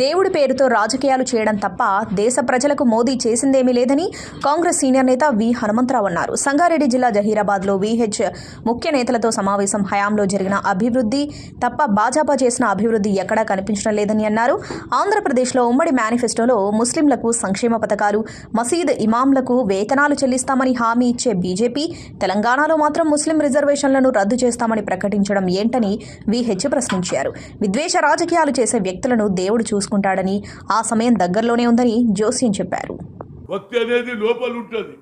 పేరుతో రాజకీయాలు చేయడం తప్ప దేశ ప్రజలకు మోదీ చేసిందేమీ లేదని కాంగ్రెస్ సీనియర్ నేత వి హనుమంతరావు అన్నారు. సంగారెడ్డి జిల్లా జహీరాబాద్లో విహెచ్ ముఖ్య నేతలతో సమావేశం హయాంలో జరిగిన అభివృద్ధి తప్ప భాజపా చేసిన అభివృద్ధి ఎక్కడా కనిపించడం లేదని అన్నారు. ఆంధ్రప్రదేశ్లో ఉమ్మడి మేనిఫెస్టోలో ముస్లింలకు సంక్షేమ పథకాలు మసీద్ ఇమాంలకు వేతనాలు చెల్లిస్తామని హామీ ఇచ్చే బీజేపీ తెలంగాణలో మాత్రం ముస్లిం రిజర్వేషన్లను రద్దు చేస్తామని ప్రకటించడం ఏంటని విహెచ్ ప్రశ్నించారు. విద్వేష రాజకీయాలు చేసే వ్యక్తులను దేవుడు చూసుకుంటాడని ఆ సమయం దగ్గరలోనే ఉందని జోస్యం చెప్పారు. భక్తి అనేది లోపల ఉంటుంది.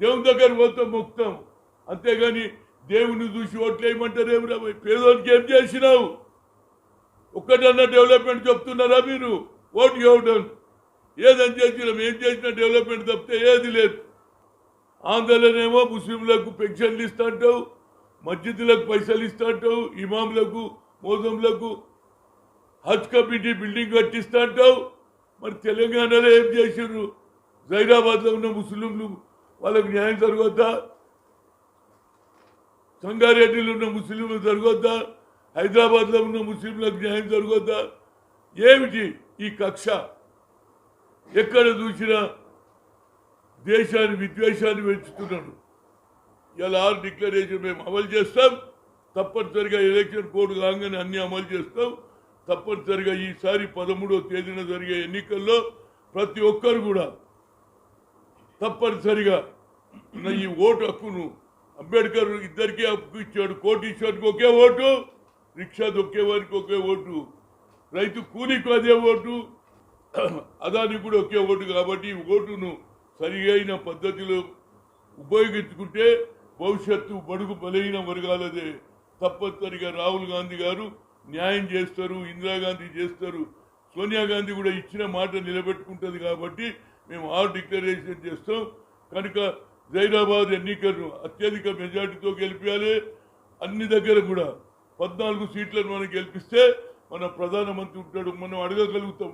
దేవుని దగ్గర పోతాం మొక్తాం. అంతేగాని దేవుని చూసి ఓట్లు వేయమంటారు ఏమిరా పేదోనికి ఏం చేసినావు? ఒక్కటన్నా డెవలప్మెంట్ చెప్తున్నారా మీరు? ఓటు ఇవ్వడం. ఏదని చేసినాం? ఏం చేసినా డెవలప్మెంట్ తప్పితే ఏది లేదు. ఆంధ్రలోనేమో ముస్లింలకు పెన్షన్లు ఇస్తాంటావు మస్జిద్లకు పైసలు ఇస్తాంటావు ఇమాంలకు మోజంలకు హజ్ కమిటీ బిల్డింగ్ కట్టిస్తా అంటావు? మరి తెలంగాణలో ఏం చేసారు జైరాబాద్లో ఉన్న ముస్లింలు వాళ్ళకు న్యాయం జరగొద్దా? సంగారెడ్డిలో ఉన్న ముస్లింలు జరగొద్దా? హైదరాబాద్లో ఉన్న ముస్లింలకు న్యాయం జరగొద్దా? ఏమిటి ఈ కక్ష? ఎక్కడ చూసినా దేశాన్ని విద్వేషాన్ని పెంచుతున్నాడు. ఇలా ఆరు డిక్లరేషన్ మేము అమలు చేస్తాం. తప్పనిసరిగా ఎలక్షన్ కోడ్ కాగానే అన్ని అమలు చేస్తాం. తప్పనిసరిగా ఈసారి పదమూడవ తేదీన జరిగే ఎన్నికల్లో ప్రతి ఒక్కరు కూడా తప్పనిసరిగా ఉన్న ఈ ఓటు హక్కును అంబేద్కర్ ఇద్దరికీ హక్కు ఇచ్చాడు. కోటీశ్వరికి ఒకే ఓటు రిక్షా దొక్కేవారికి ఒకే ఓటు రైతు కూలీకి అదే ఓటు అదానికి కూడా ఒకే ఓటు. కాబట్టి ఈ ఓటును సరియైన పద్ధతిలో ఉపయోగించుకుంటే భవిష్యత్తు బడుగు బలైన వర్గాలదే. తప్పనిసరిగా రాహుల్ గాంధీ గారు న్యాయం చేస్తారు ఇందిరాగాంధీ చేస్తారు. సోనియా గాంధీ కూడా ఇచ్చిన మాట నిలబెట్టుకుంటుంది కాబట్టి మేము ఆరు డిక్లరేషన్ చేస్తాం. కనుక జైరాబాద్ ఎన్నికలను అత్యధిక మెజార్టీతో గెలిపించాలి అన్ని దగ్గర కూడా పద్నాలుగు సీట్లను మనం గెలిపిస్తే మన ప్రధానమంత్రి ఉంటాడు మనం అడగగలుగుతాం.